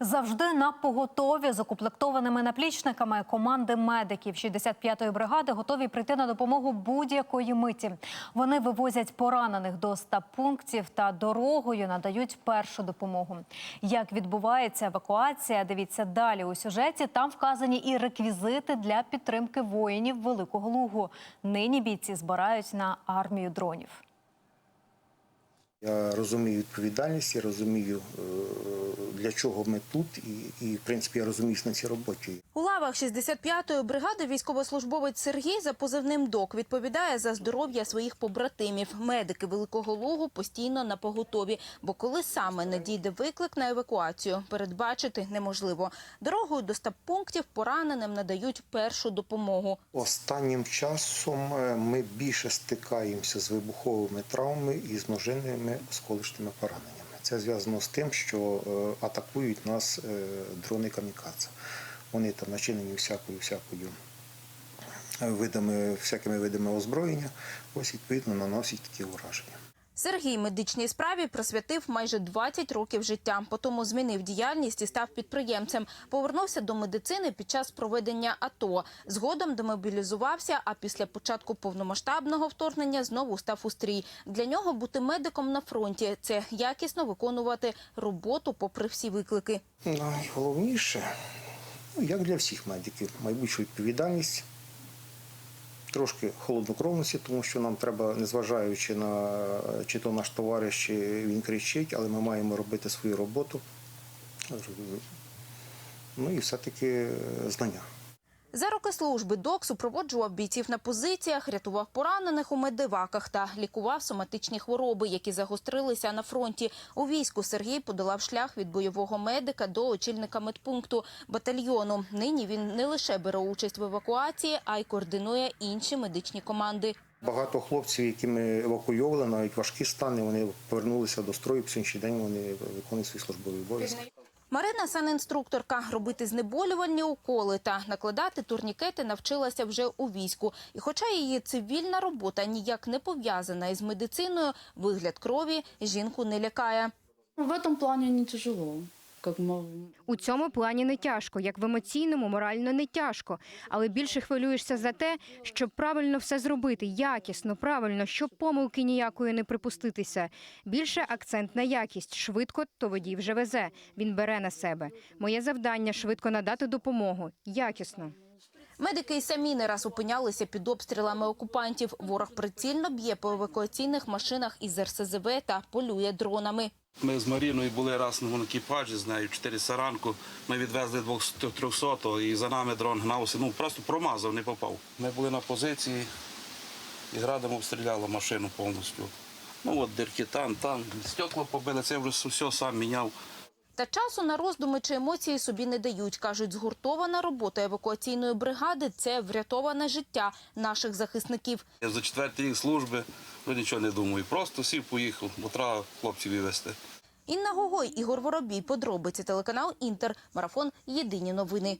Завжди на поготові з укомплектованими наплічниками команди медиків 65-ї бригади готові прийти на допомогу будь-якої миті. Вони вивозять поранених до ста пунктів та дорогою надають першу допомогу. Як відбувається евакуація? Дивіться далі у сюжеті. Там вказані і реквізити для підтримки воїнів Великого Лугу. Нині бійці збирають на армію дронів. Я розумію відповідальність, я розумію, е, для чого ми тут, і, і в принципі я розуміюсь на цій роботі. У лавах 65-ї бригади військовослужбовець Сергій за позивним ДОК відповідає за здоров'я своїх побратимів. Медики Великого Лугу постійно на поготові, бо коли саме надійде виклик на евакуацію, передбачити неможливо. Дорогою до стаб-пунктів пораненим надають першу допомогу. Останнім часом е, ми більше стикаємося з вибуховими травмами і з множинними осколочними пораненнями. Це зв'язано з тим, що е, атакують нас е, дрони камікадзе. Вони там начинені всякою всякою видами, всякими видами озброєння. Ось відповідно наносять такі ураження. Сергій медичній справі присвятив майже 20 років життя. Потім змінив діяльність і став підприємцем. Повернувся до медицини під час проведення АТО. Згодом демобілізувався, а після початку повномасштабного вторгнення знову став у стрій. Для нього бути медиком на фронті це якісно виконувати роботу попри всі виклики. Найголовніше, ну, як для всіх медиків, майбутню відповідальність, трошки холоднокровності, тому що нам треба, незважаючи на чи то наш товариш, чи він кричить, але ми маємо робити свою роботу. Ну і все-таки е, знання. За роки служби ДОК супроводжував бійців на позиціях, рятував поранених у медиваках та лікував соматичні хвороби, які загострилися на фронті. У війську Сергій подолав шлях від бойового медика до очільника медпункту батальйону. Нині він не лише бере участь в евакуації, а й координує інші медичні команди. Багато хлопців, які ми евакуйовували, навіть важкі стани, вони повернулися до строю. Сьогоднішній день вони виконують свої службові обов'язки. Марина санінструкторка робити знеболювальні уколи та накладати турнікети навчилася вже у війську. І хоча її цивільна робота ніяк не пов'язана із медициною, вигляд крові жінку не лякає. В этом плане не тяжело. У цьому плані не тяжко, як в емоційному, морально не тяжко. Але більше хвилюєшся за те, щоб правильно все зробити, якісно, правильно, щоб помилки ніякої не припуститися. Більше акцент на якість. Швидко, то водій вже везе. Він бере на себе. Моє завдання швидко надати допомогу. Якісно. Медики й самі не раз опинялися під обстрілами окупантів. Ворог прицільно б'є по евакуаційних машинах із РСЗВ та полює дронами. Ми з Маріною були раз на екіпажі з нею, 4 ранку. Ми відвезли 300 і за нами дрон гнався. Ну просто промазав, не попав. Ми були на позиції і градом обстріляло машину повністю. Ну от дирки там, там, стекла побили, це вже все сам міняв. Та часу на роздуми чи емоції собі не дають. Кажуть, згуртована робота евакуаційної бригади це врятоване життя наших захисників. Я за четвертий рік служби ну нічого не думаю. Просто сів, поїхав, бо треба хлопців вивезти. Інна Гогой, Ігор Воробій, подробиці телеканал Інтер, марафон Єдині новини.